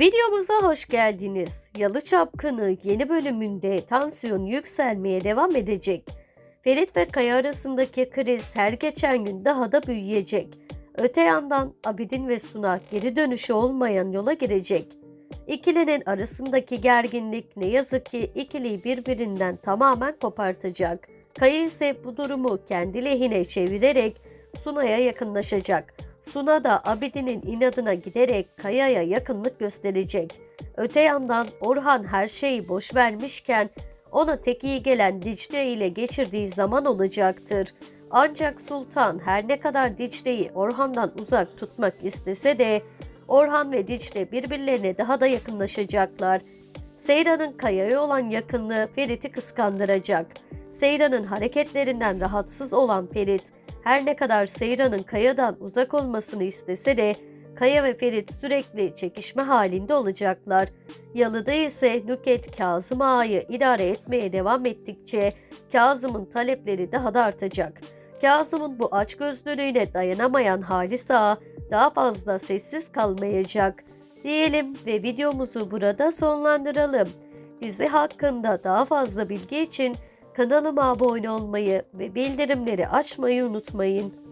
Videomuza hoş geldiniz. Yalı Çapkını yeni bölümünde tansiyon yükselmeye devam edecek. Ferit ve Kaya arasındaki kriz her geçen gün daha da büyüyecek. Öte yandan Abidin ve Suna geri dönüşü olmayan yola girecek. İkilinin arasındaki gerginlik ne yazık ki ikiliyi birbirinden tamamen kopartacak. Kaya ise bu durumu kendi lehine çevirerek Suna'ya yakınlaşacak. Suna da Abidin'in inadına giderek Kaya'ya yakınlık gösterecek. Öte yandan Orhan her şeyi boş vermişken ona tek iyi gelen Dicle ile geçirdiği zaman olacaktır. Ancak Sultan her ne kadar Dicle'yi Orhan'dan uzak tutmak istese de Orhan ve Dicle birbirlerine daha da yakınlaşacaklar. Seyran'ın Kaya'ya olan yakınlığı Ferit'i kıskandıracak. Seyran'ın hareketlerinden rahatsız olan Ferit, her ne kadar Seyran'ın Kaya'dan uzak olmasını istese de Kaya ve Ferit sürekli çekişme halinde olacaklar. Yalıda ise Nüket Kazım Ağa'yı idare etmeye devam ettikçe Kazım'ın talepleri daha da artacak. Kazım'ın bu açgözlülüğüne dayanamayan Halis Ağa daha fazla sessiz kalmayacak. Diyelim ve videomuzu burada sonlandıralım. Dizi hakkında daha fazla bilgi için kanalıma abone olmayı ve bildirimleri açmayı unutmayın.